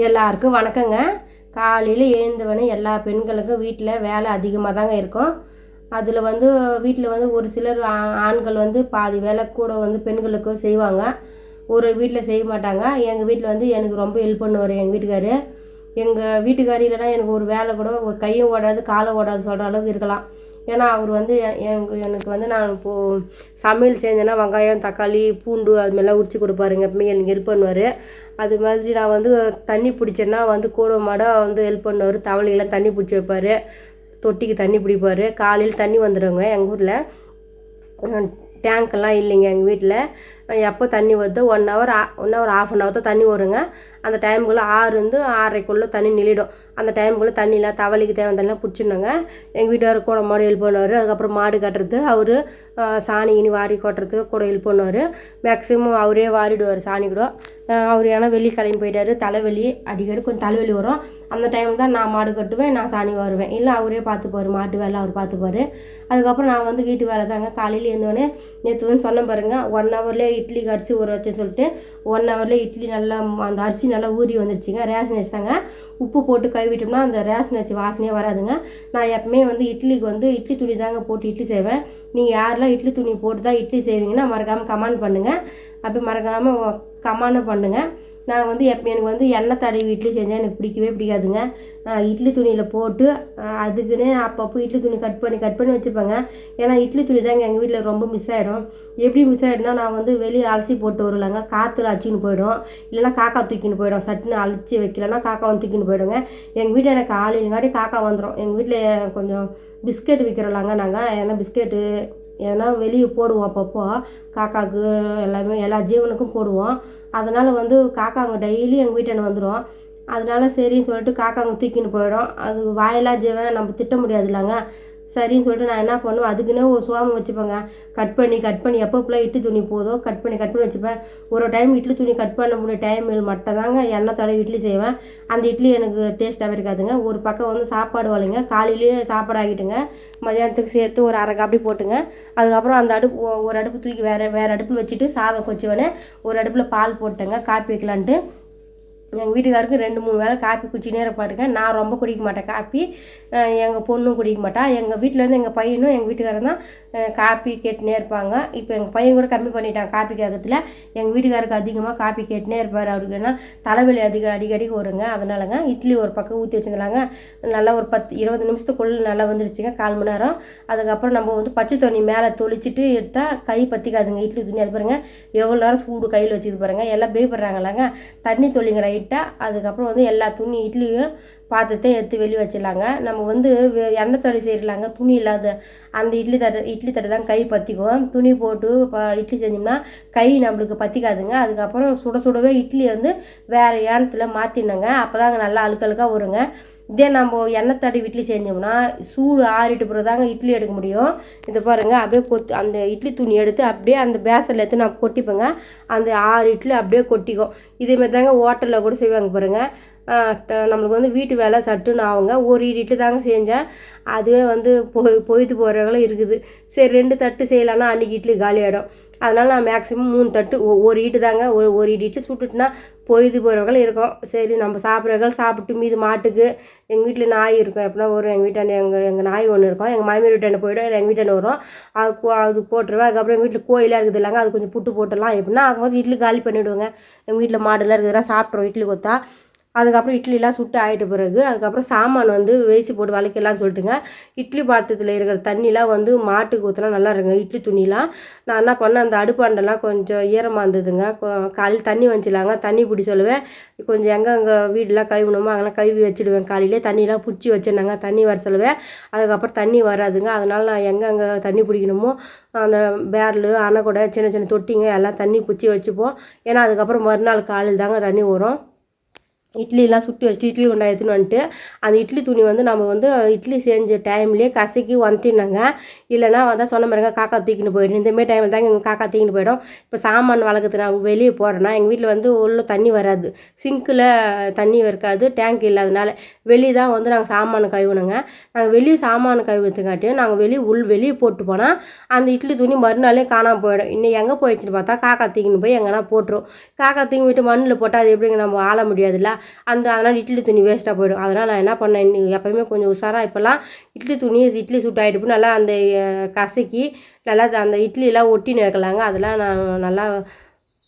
எல்லாருக்கும் வணக்கங்க. காலையில் எழுந்தவொடனே எல்லா பெண்களுக்கும் வீட்டில் வேலை அதிகமாக தாங்க இருக்கும். அதில் வந்து வீட்டில் வந்து ஒரு சிலர் ஆ- ஆண்கள் வந்து பாதி வேலை கூட வந்து பெண்களுக்கும் செய்வாங்க. ஒரு வீட்டில் செய்ய மாட்டாங்க. எங்கள் வீட்டில் வந்து எனக்கு ரொம்ப ஹெல்ப் பண்ணுவார் எங்கள் வீட்டுக்காரு. எங்கள் வீட்டுக்காரி இல்லைன்னா எனக்கு ஒரு வேலை கூட ஒரு கையும் ஓடாது காலை ஓடாது சொல்கிற அளவுக்கு இருக்கலாம். ஏன்னா அவர் வந்து எ- எனக்கு எனக்கு வந்து நான் இப்போது சமையல் செஞ்சேன்னா வெங்காயம் தக்காளி பூண்டு அதுமாதிரிலாம் உரிச்சு கொடுப்பாருங்க. எப்பவுமே எனக்கு ஹெல்ப் பண்ணுவார். அது மாதிரி நான் வந்து தண்ணி பிடிச்சேன்னா வந்து கூட மாட வந்து ஹெல்ப் பண்ணுவார். தவளையெல்லாம் தண்ணி பிடிச்சி வைப்பார். தொட்டிக்கு தண்ணி பிடிப்பார். காலையில் தண்ணி வந்துடுவாங்க எங்கள் ஊரில். டேங்க்கெல்லாம் இல்லைங்க எங்கள் வீட்டில். எப்போ தண்ணி வருதோ one hour one hour half an hour தான் தண்ணி வருங்க. அந்த டைமுக்குள்ளே ஆறு வந்து ஆறரைக்குள்ளே தண்ணி நிலிடும் அந்த டைமுக்குள்ளே தண்ணிலாம் தவளைக்கு தேவையான தண்ணிலாம் பிடிச்சிடணுங்க. எங்கள் வீட்டுக்காரர் கூட மாடு ஹெல்ப் பண்ணுவார். அதுக்கப்புறம் மாடு கட்டுறது. அவர் சாணி கிணி வாரி கொட்டுறதுக்கு கூட ஹெல்ப் பண்ணுவார். மேக்ஸிமம் அவரே வாரிடுவார் சாணி கூட. அவர் ஏன்னா வெளியே கிளம்பி போயிட்டார். தலைவலி அடிக்கடி கொஞ்சம் தலைவலி வரும். அந்த டைம் தான் நான் மாடு கட்டுவேன் நான் சாணி வருவேன். இல்லை அவரே பார்த்துப்பாரு மாட்டு வேலை அவர் பார்த்துப்பார் அதுக்கப்புறம் நான் வந்து வீட்டு வேலை தாங்க. காலையில் இருந்தோடனே நேற்று வந்து சொன்ன பாருங்க ஒன் ஹவர்லேயே இட்லிக்கு அரிசி ஊற வச்சு சொல்லிட்டு ஒன் ஹவர்லேயே இட்லி நல்லா அந்த அரிசி நல்லா ஊறி வந்துருச்சுங்க. ரேஷன் அரிசி தாங்க. உப்பு போட்டு கழுவிட்டோம்னா அந்த ரேஷன் அரிசி வாசனையே வராதுங்க. நான் எப்பவுமே வந்து இட்லிக்கு வந்து இட்லி துணி தாங்க போட்டு இட்லி செய்வேன். நீங்கள் யாரெல்லாம் இட்லி துணி போட்டு தான் இட்லி செய்வீங்கன்னா மறக்காமல் கமெண்ட் பண்ணுங்கள் அப்படி மறக்காமல் கமெண்ட் பண்ணுங்கள் நான் வந்து எப்போ எனக்கு வந்து எண்ணெய் தடவி இட்லி செஞ்சால் எனக்கு பிடிக்கவே பிடிக்காதுங்க. நான் இட்லி துணியில் போட்டு அதுக்குன்னு அதுக்குன்னே அப்பப்போ இட்லி துணி கட் பண்ணி கட் பண்ணி வச்சுப்பேங்க. ஏன்னா இட்லி துணி தாங்க எங்கள் வீட்டில் ரொம்ப மிஸ் ஆகிடும் எப்படி மிஸ் ஆகிடும்னா நான் வந்து வெளியே அலசி போட்டு வரலாங்க காற்றுல அச்சின்னு போயிடும். இல்லைன்னா காக்கா தூக்கின்னு போயிடும். சட்டுன்னு அழிச்சி வைக்கலன்னா காக்கா வந்து தூக்கின்னு போயிடுங்க. எங்கள் வீட்டில் எனக்கு ஆளுங்காட்டி காக்கா வந்துடும் எங்கள் வீட்டில் கொஞ்சம் பிஸ்கெட் விற்கிறலாங்க நாங்கள் ஏன்னா பிஸ்கெட்டு ஏன்னா வெளியே போடுவோம் அப்பப்போ. காக்காவுக்கு எல்லாமே எல்லா ஜீவனுக்கும் போடுவோம். அதனால் வந்து காக்காங்க டெய்லி எங்கள் வீட்டாண்ட வந்துடும் அதனால சரின்னு சொல்லிட்டு காக்காங்க தூக்கின்னு போயிடும். அது வாயிலா ஜீவன் நம்ம திட்ட முடியாது இல்லைங்க சரின்னு சொல்லிட்டு நான் என்ன பண்ணுவேன்? அதுக்குன்னே ஒரு சோமம் வச்சுப்பேங்க. கட் பண்ணி கட் பண்ணி எப்போ ஃபுல்லாக இட்லி துணி போதோ கட் பண்ணி கட் பண்ணி வச்சுப்பேன். ஒரு டைம் இட்லி துணி கட் பண்ண முடிய டைமில் மட்டும் தாங்க எண்ணெய் தடவை இட்லி செய்வேன். அந்த இட்லி எனக்கு டேஸ்ட்டாகவே இருக்காதுங்க. ஒரு பக்கம் வந்து சாப்பாடு வலைங்க காலையிலேயே சாப்பாடு ஆகிட்டுங்க. மதியானத்துக்கு சேர்த்து ஒரு அரை காப்பி போட்டுங்க. அதுக்கப்புறம் அந்த அடுப்பு ஒரு அடுப்பு தூக்கி வேறு வேறு அடுப்பில் வச்சுட்டு சாதம் கொச்சுவேனே ஒரு அடுப்பில் பால் போட்டேங்க. காப்பி வைக்கலான்ட்டு. எங்கள் வீட்டுக்காருக்கு ரெண்டு மூணு வேளை காப்பி குச்சினே இருப்பாருங்க. நான் ரொம்ப குடிக்க மாட்டேன் காப்பி. எங்கள் பொண்ணும் குடிக்க மாட்டா. எங்கள் வீட்டிலேருந்து எங்கள் பையனும் எங்கள் வீட்டுக்காரரும் தான் காப்பி கேட்டுனே இருப்பாங்க. இப்போ எங்கள் பையன் கூட கம்மி பண்ணிட்டான் காப்பி கேட்கறதுல எங்கள் வீட்டுக்காருக்கு அதிகமாக காப்பி கேட்டுனே இருப்பார் அவருக்கு. ஏன்னா தலைவலி அதிக அடிக்கடி வருங்க. அதனாலங்க இட்லி ஒரு பக்கம் ஊற்றி வச்சுருந்தாங்க நல்லா ஒரு பத்து இருபது நிமிஷத்துக்குள்ளே நல்லா வந்துருச்சுங்க கால் மணி நேரம். அதுக்கப்புறம் நம்ம வந்து பச்சை தண்ணி மேலே தொளிச்சிட்டு எடுத்தால் கை பற்றிக்காதுங்க இட்லி துணி அது பாருங்க எவ்வளோ நேரம் சூடு கையில் வச்சுது பாருங்கள் எல்லாம் பயப்படுறாங்களாங்க. தண்ணி தொழிங்கிற ரைட்டாக அதுக்கப்புறம் வந்து எல்லா துணி இட்லியும் பாத்திரத்தை எடுத்து வெளியே வச்சிடலாங்க. நம்ம வந்து வெ- எண்ணெய் தடவி செய்யலாங்க துணி இல்லாத அந்த இட்லி தட்டு இட்லி தட்டு தான் கை பற்றிக்கும் துணி போட்டு இட்லி செஞ்சோம்னா கை நம்மளுக்கு பற்றிக்காதுங்க அதுக்கப்புறம் சுட சுடவே இட்லி வந்து வேறு ஏனத்தில் மாற்றினங்க அப்போ தாங்க நல்லா அழுக்கழுக்காக வருங்க இதே நம்ம எண்ணெய் தடவி இட்லி செஞ்சோம்னா சூடு ஆறிட்டு பிறகு தாங்க இட்லி எடுக்க முடியும். இதை பாருங்கள் அப்படியே கொத்து அந்த இட்லி துணி எடுத்து அப்படியே அந்த பேசனில் எடுத்து நான் கொட்டிப்பேங்க. அந்த ஆறு இட்லி அப்படியே கொட்டிக்கும். இதேமாதிரி தாங்க ஹோட்டலில் கூட செய்வாங்க பாருங்கள் நம்மளுக்கு வந்து வீட்டு வேலை சட்டுன்னு ஆகுங்க. ஒரு இட்லி தாங்க செஞ்சேன். அதுவே வந்து பொ பொய்த்து போகிறவங்களும் இருக்குது. சரி ரெண்டு தட்டு செய்யலான்னா அன்றைக்கி இட்லி காலியாகிடும் அதனால் நான் மேக்ஸிமம் மூணு தட்டு ஒரு இட்டு தாங்க. ஒரு ஒரு இட்டு சுட்டுட்டுனா பொய்து போகிறவர்கள் இருக்கும். சரி நம்ம சாப்பிட்றவர்கள் சாப்பிட்டு மீது மாட்டுக்கு எங்கள் வீட்டில் நாய் இருக்கும். எப்படின்னா வரும் எங்கள் வீட்டாண்ட எங்கள் எங்கள் நாய் ஒன்று இருக்கும். எங்கள் மாமியார் வீட்டாண்ட போய்டும் எங்கள் வீட்டாண்ட வரும். அது கோ- அது போட்டுருவேன். அதுக்கப்புறம் எங்கள் வீட்டில் கோயிலாக இருக்குது இல்லைங்க அது கொஞ்சம் புட்டு போட்டுடலாம். எப்படின்னா அவங்க வீட்டில் காலி பண்ணிவிடுவாங்க எங்கள் வீட்டில் மாடுலாம் இருக்குதுலாம் சாப்பிட்றோம் வீட்டில் கொத்தா. அதுக்கப்புறம் இட்லிலாம் சுட்டு ஆகிட்ட பிறகு அதுக்கப்புறம் சாமான் வந்து வேசி போட்டு வளைக்கலாம் சொல்லிட்டுங்க. இட்லி பாத்திரத்தில் இருக்கிற தண்ணிலாம் வந்து மாட்டுக்கு ஊற்றினா நல்லா இருக்குங்க. இட்லி துணிலாம். நான் என்ன பண்ணேன் அந்த அடுப்பாண்டெல்லாம் கொஞ்சம் ஈரமாக இருந்ததுங்க. காலையில் தண்ணி வந்துச்சிலாங்க. தண்ணி பிடி சொல்லுவேன். கொஞ்சம் எங்கெங்கே வீடெலாம் கழுவினோமோ அங்கெல்லாம் கழுவி வச்சுடுவேன். காலையிலே தண்ணிலாம் பிடிச்சி வச்சிருந்தாங்க தண்ணி வர சொல்லுவேன். அதுக்கப்புறம் தண்ணி வராதுங்க. அதனால் நான் எங்கெங்கே தண்ணி பிடிக்கணுமோ அந்த பேரலு அணைக்கூடை சின்ன சின்ன தொட்டிங்க எல்லாம் தண்ணி பிடிச்சி வச்சுப்போம். ஏன்னா அதுக்கப்புறம் மறுநாள் காலையில் தாங்க தண்ணி வரும். இட்லிலாம் சுட்டு வச்சுட்டு இட்லி கொண்டா எடுத்துன்னு வந்துட்டு அந்த இட்லி துணி வந்து நம்ம வந்து இட்லி செஞ்ச டைம்லேயே கசக்கி வந்துட்டினாங்க இல்லைன்னா அதான் சொன்ன மாதிரிங்க காக்கா தூக்கின்னு போயிடும். இந்தமாரி டைமில் தாங்க எங்கள் காக்கா தூக்கின்னு போயிடும். இப்போ சாமான் வளர்க்குறது நான் வெளியே போடுறேன்னா எங்கள் வீட்டில் வந்து உள்ள தண்ணி வராது. சிங்கில் தண்ணி இருக்காது டேங்க் இல்லாதனால. வெளியே தான் வந்து நாங்கள் சாமான கழுவுணுங்க. நாங்கள் வெளியே சாமான கழுவுறதுக்காட்டியும் நாங்கள் வெளியே உள் வெளியே போட்டு போனால் அந்த இட்லி துணி மறுநாளே காணாமல் போயிடும். இன்னும் எங்கே போயிடுச்சுன்னு பார்த்தா காக்கா தூக்கின்னு போய் எங்கன்னா போட்டுரும். காக்கா தூக்கி விட்டு மண்ணில் போட்டால் அது எப்படிங்க நம்ம ஆள முடியாதுல்ல? அந்த அதனால் இட்லி துணி வேஸ்ட்டாக போயிடும். அதனால் நான் என்ன பண்ணேன் இன்னி- எப்போயுமே கொஞ்சம் உஷாராக இப்போல்லாம் இட்லி துணி இட்லி சுட்டு ஆகிட்டு நல்லா அந்த கசக்கி நல்லா அந்த இட்லியெல்லாம் ஒட்டின்னு இருக்கலாங்க அதெல்லாம் நான் நல்லா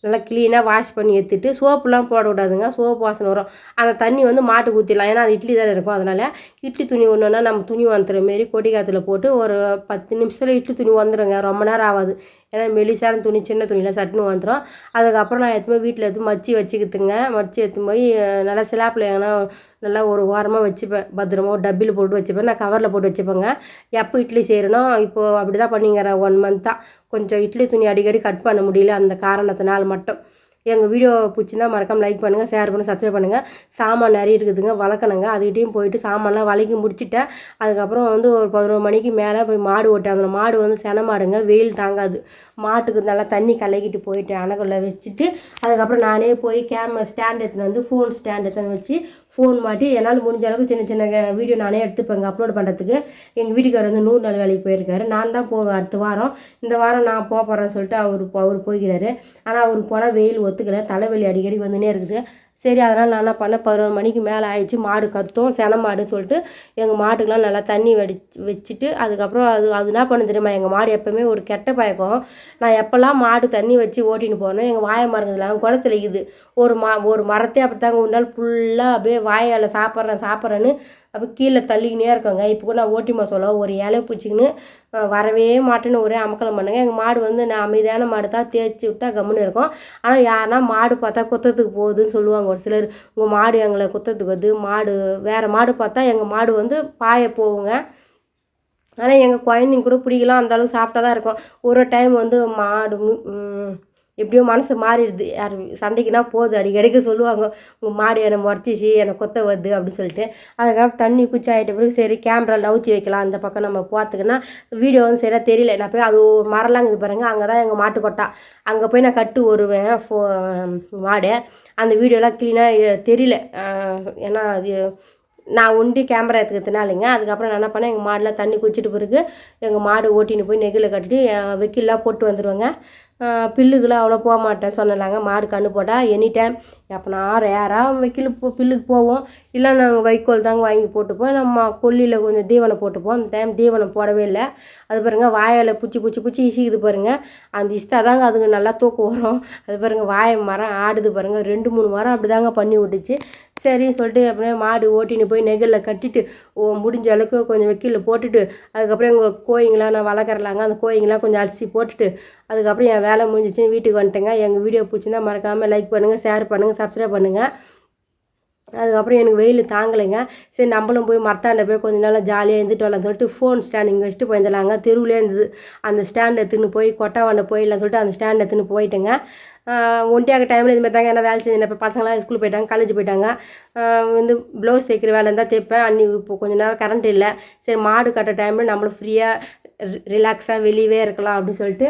நல்லா க்ளீனாக வாஷ் பண்ணி எடுத்துட்டு சோப்புலாம் போடக்கூடாதுங்க சோப்பு வாசனை வரும். அந்த தண்ணி வந்து மாட்டுக்கு ஊற்றிடலாம் ஏன்னா அது இட்லி தானே இருக்கும். அதனால் இட்லி துணி ஒன்றுனா நம்ம துணி வந்துற மாரி கொடி காற்றுல போட்டு ஒரு பத்து நிமிஷத்தில் இட்லி துணி வந்துடுங்க ரொம்ப நேரம் ஆகாது. ஏன்னா மெலிசான துணி சின்ன துணியில் சட்டுன்னு வந்துடும் அதுக்கப்புறம் நான் எடுத்துன்னு போய் வீட்டில் எடுத்து மச்சி வச்சுக்கிட்டுங்க மச்சி எடுத்துன்னு போய் நல்லா சிலாப்பில் ஏன்னா நல்லா ஒரு வாரமாக வச்சுப்பேன். பத்திரமா ஒரு டப்பியில் போட்டு வச்சுப்பேன். நான் கவரில் போட்டு வச்சுப்பேங்க. எப்போ இட்லி செய்கிறனோ இப்போது அப்படி தான் பண்ணிங்கிறேன் ஒன் மந்த்தாக கொஞ்சம் இட்லி துணி அடிக்கடி கட் பண்ண முடியல அந்த காரணத்தினால் மட்டும். எங்கள் வீடியோ பிடிச்சிருந்தா மறக்காமல் லைக் பண்ணுங்கள் ஷேர் பண்ணுங்கள் சப்ஸ்கிரைப் பண்ணுங்கள் சாமான் நிறைய இருக்குதுங்க வளர்க்கணுங்க. அதுக்கிட்டையும் போயிட்டு சாமான்லாம் வளைக்கி முடிச்சுட்டேன். அதுக்கப்புறம் வந்து ஒரு பதினோரு மணிக்கு மேலே போய் மாடு ஓட்டேன் அந்த மாடு வந்து சென மாடுங்க வெயில் தாங்காது. மாட்டுக்கு நல்லா தண்ணி கலக்கிட்டு போயிட்டேன் அணைக்குள்ள வச்சுட்டு அதுக்கப்புறம் நானே போய் கேமரா ஸ்டாண்ட் எடுத்துன்னு வந்து ஃபோன் ஸ்டாண்ட் எடுத்துன்னு வச்சு ஃபோன் மாட்டி என்னால் முடிஞ்ச அளவுக்கு சின்ன சின்ன வீடியோ நானே எடுத்துப்பேங்க அப்லோட் பண்ணுறதுக்கு எங்கள் வீட்டுக்காரர் வந்து நூறு நாள் வேலைக்கு போயிருக்காரு. நான் தான் போவேன் அடுத்த வாரம். இந்த வாரம் நான் போக போகிறேன்னு சொல்லிட்டு அவர் அவர் போய்கிறாரு ஆனால் அவருக்கு போனால் வெயில் ஒத்துக்கலை தலைவலி அடிக்கடி வந்துனே இருக்குது. சரி அதனால் நான் என்ன பண்ணேன்? பதினொரு மணிக்கு மேலே ஆயிடுச்சு. மாடு கத்தும் சென மாடுன்னு சொல்லிட்டு எங்கள் மாட்டுக்கெலாம் நல்லா தண்ணி வடி வச்சுட்டு அதுக்கப்புறம் அது அது என்ன பண்ண தெரியுமா? எங்கள் மாடு எப்போவுமே ஒரு கெட்ட பழக்கம். நான் எப்போல்லாம் மாடு தண்ணி வச்சு ஓட்டின்னு போனேன் எங்கள் வாய மரங்கள்லாம் குளத்துல இருக்குது. ஒரு மா ஒரு மரத்தே அப்படித்தாங்க. ஒரு நாள் ஃபுல்லாக அப்படியே வாயால் சாப்பிட்றேன் சாப்பிட்றேன்னு அப்போ கீழே தள்ளிக்கினே இருக்கோங்க. இப்போ கூட நான் ஓட்டி சொல்ல ஒரு இலை பூச்சிக்கின்னு வரவே மாட்டேன்னு ஒரே அமக்கலம் பண்ணுங்க. எங்கள் மாடு வந்து நான் அமைதியான மாடு தான் தேய்ச்சி விட்டா கம்முன்னு இருக்கும். ஆனால் யாருன்னா மாடு பார்த்தா குத்தத்துக்கு போகுதுன்னு சொல்லுவாங்க. ஒரு சிலர் உங்கள் மாடு எங்களை குத்தத்துக்கு வருது. மாடு வேறு மாடு பார்த்தா எங்கள் மாடு வந்து பாய போகுங்க. ஆனால் எங்கள் குழந்தைங்க கூட பிடிக்கலாம். அந்தளவுக்கு சாப்பிட்டா தான் இருக்கும். ஒரு டைம் வந்து மாடு எப்படியோ மனசு மாறிடுது. யார் சண்டைக்குனா போகுது. அடிக்கடிக்கு சொல்லுவாங்க. உங்கள் மாடு என்னை முறைச்சிச்சு. என்னை கொத்த வருது அப்படின்னு சொல்லிட்டு. அதுக்கப்புறம் தண்ணி குச்சி ஆகிட்ட பிறகு சரி கேமரா நவுத்தி வைக்கலாம். அந்த பக்கம் நம்ம பார்த்துக்குன்னா வீடியோ வந்து சரியாக தெரியல. நான் போய் அது மரம்லாம் இருக்குது பாருங்கள் அங்கே தான் எங்கள் மாட்டு கொட்டா. அங்கே போய் நான் கட்டு வருவேன் ஃபோ மாடு. அந்த வீடியோலாம் க்ளீனாக தெரியல. ஏன்னா அது நான் ஒண்டி கேமரா எடுத்துக்கிறதுனாலங்க. அதுக்கப்புறம் நான் என்ன பண்ணேன்? எங்கள் மாடெலாம் தண்ணி குச்சிட்டு பிறகு எங்கள் மாடு ஓட்டின்னு போய் நெகில் கட்டிட்டு அஹ், போட்டு வந்துடுவேங்க அஹ், பில்லுக்கெல்லாம் அவ்வளோ போக மாட்டேன் சொன்னாங்க மாடு கன்று போட்டால் எனி டைம் எப்போனா ரேராக வெக்கில் போ பில்லுக்கு போவோம். இல்லை நாங்கள் வைக்கோல் தாங்க வாங்கி போட்டுப்போம் நம்ம கொல்லியில் கொஞ்சம் தீவனம் போட்டுப்போம் அந்த டைம் தீவனம் போடவே இல்லை. அது பாருங்க வாயால் பிச்சி பிச்சி பிச்சி இசிக்குது பாருங்கள் அந்த இஸ்தா தாங்க அதுங்க நல்லா தூக்கம் வரும். அது பாருங்க வாயை மரம் ஆடுது பாருங்கள் ரெண்டு மூணு மரம் அப்படி தாங்க பண்ணி விட்டுச்சு. சரின்னு சொல்லிட்டு அப்படியே மாடு ஓட்டின்னு போய் நெகிழில் கட்டிட்டு ஓ முடிஞ்ச அளவுக்கு கொஞ்சம் வெக்கில் போட்டுட்டு அதுக்கப்புறம் எங்கள் கோயிங்களாம் நான் வளர்க்குறலாங்க. அந்த கோயிங்கெலாம் கொஞ்சம் அரிசி போட்டுட்டு அதுக்கப்புறம் என் வேலை முடிஞ்சிச்சு வீட்டுக்கு வந்துட்டேங்க. எங்கள் வீடியோ பிடிச்சிருந்தா மறக்காமல் லைக் பண்ணுங்கள் ஷேர் பண்ணுங்கள் சப்ஸ்கிரைப் பண்ணுங்கள் அதுக்கப்புறம் எனக்கு வெயில் தாங்கலைங்க. சரி நம்மளும் போய் மரத்தாண்ட போய் கொஞ்ச நாள் ஜாலியாக இருந்துட்டு வரலாம்னு சொல்லிட்டு ஃபோன் ஸ்டாண்ட் இங்கே வச்சுட்டு போயிருந்தாங்க தெருவிலே இருந்தது. அந்த ஸ்டாண்ட் எடுத்துன்னு போய் கொட்டாவாண்ட போயிடலாம் சொல்லிட்டு அந்த ஸ்டாண்ட் எடுத்துன்னு போயிட்டேங்க. ஒண்டியாக டைமில் இதுமாதிரி தாங்க என்ன வேலை செஞ்சேன். இப்போ பசங்களாம் ஸ்கூல் போயிட்டாங்க காலேஜ் போயிட்டாங்க. வந்து ப்ளவுஸ் தைக்கிற வேலை இருந்தால் தைப்பேன். அன்னி இப்போ கொஞ்ச நேரம் கரண்ட் இல்லை. சரி மாடு கட்டுற டைமில் நம்மளும் ஃப்ரீயாக ரிலாக்ஸாக வெளியவே இருக்கலாம் அப்படின்னு சொல்லிட்டு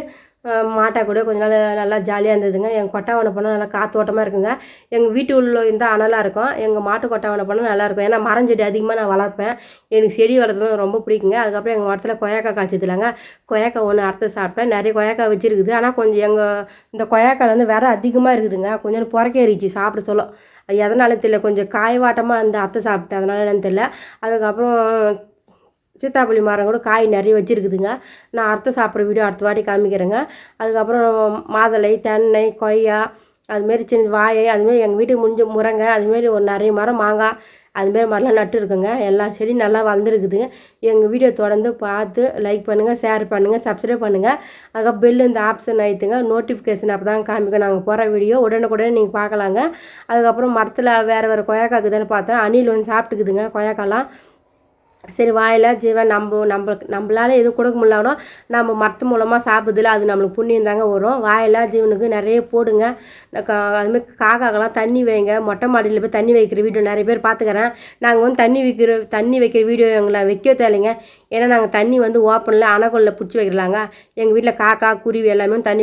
மாட்டா கூட கொஞ்ச நாள் நல்லா ஜாலியாக இருந்ததுங்க. எங்கள் கொட்டாவனை போனால் நல்லா காத்தோட்டமாக இருக்குங்க. எங்கள் வீட்டு உள்ள இருந்தால் அனலாக இருக்கும். எங்கள் மாட்டு கொட்டாவனை போனால் நல்லாயிருக்கும் ஏன்னா ஏன்னா மரஞ்செடி அதிகமாக நான் வளர்ப்பேன். எனக்கு செடி வளர்த்துறது ரொம்ப பிடிக்குங்க. அதுக்கப்புறம் எங்கள் மரத்தில் கொய்யாக்காய் காய்ச்சதுலாங்க. கொய்யாக்காய் ஒன்று அறுத்து சாப்பிட்டேன். நிறைய கொய்யாக்காய் வச்சுருக்குது. ஆனால் கொஞ்சம் எங்கள் இந்த கொய்யாக்காய் வந்து விரை அதிகமாக இருக்குதுங்க. கொஞ்சம் புறக்கேறிச்சு சாப்பிட சொல்ல. எதனாலும் எதனால தெரியல. கொஞ்சம் காய்வாட்டமாக அந்த அத்தை சாப்பிட்டேன். அதனால என்னன்னு தெரியல. அதுக்கப்புறம் சீத்தாப்பள்ளி மரம் கூட காய் நிறைய வச்சுருக்குதுங்க. நான் அறுத்து சாப்பிட்ற வீடியோ அடுத்த வாட்டி காமிக்கிறேங்க. அதுக்கப்புறம் மாதுளை தென்னை கொய்யா அதுமாரி சின்ன வாழை அதுமாரி எங்கள் வீட்டுக்கு முடிஞ்ச முருங்கை அதுமாரி ஒரு நிறைய மரம் மாங்காய் அதுமாரி மரம்லாம் நட்டு இருக்குங்க. எல்லா செடியும் நல்லா வளர்ந்துருக்குதுங்க எங்கள் வீடியோ தொடர்ந்து பார்த்து லைக் பண்ணுங்கள் ஷேர் பண்ணுங்கள் சப்ஸ்கிரைப் பண்ணுங்கள் அதுக்கப்புறம் பெல் இந்த ஆப்ஷன் ஆகிட்டுங்க நோட்டிஃபிகேஷன் அப்போ தான் காமிக்கும் நாங்கள் போகிற வீடியோ. உடனுக்குடனே நீங்கள் பார்க்கலாங்க. அதுக்கப்புறம் மரத்தில் வேறு வேறு கொய்யாக்காக்குதுன்னு பார்த்தேன். அணில் வந்து சாப்பிட்டுக்குதுங்க கொய்யாக்காலாம் சரி வாயில் ஜீவன் நம்ம நம்ம நம்மளால எதுவும் கொடுக்க முடியலனோ நம்ம மரத்து மூலமாக சாப்பிடுதில்ல அது நம்மளுக்கு புண்ணியம் தாங்க வரும். வாயில் ஜீவனுக்கு நிறைய போடுங்க. அதுமாதிரி காக்காக்கெல்லாம் தண்ணி வைங்க. மொட்டை மாடியில் போய் தண்ணி வைக்கிற வீடியோ நிறைய பேர் பார்த்துக்கிறேன். நாங்கள் வந்து தண்ணி வைக்கிற தண்ணி வைக்கிற வீடியோ எங்களை வைக்க தேவையில்லைங்க. ஏன்னா நாங்கள் தண்ணி வந்து ஓப்பனில் அணைக்குள்ள பிடிச்சி வைக்கலாங்க எங்கள் வீட்டில் காக்கா குருவி எல்லாமே தண்ணி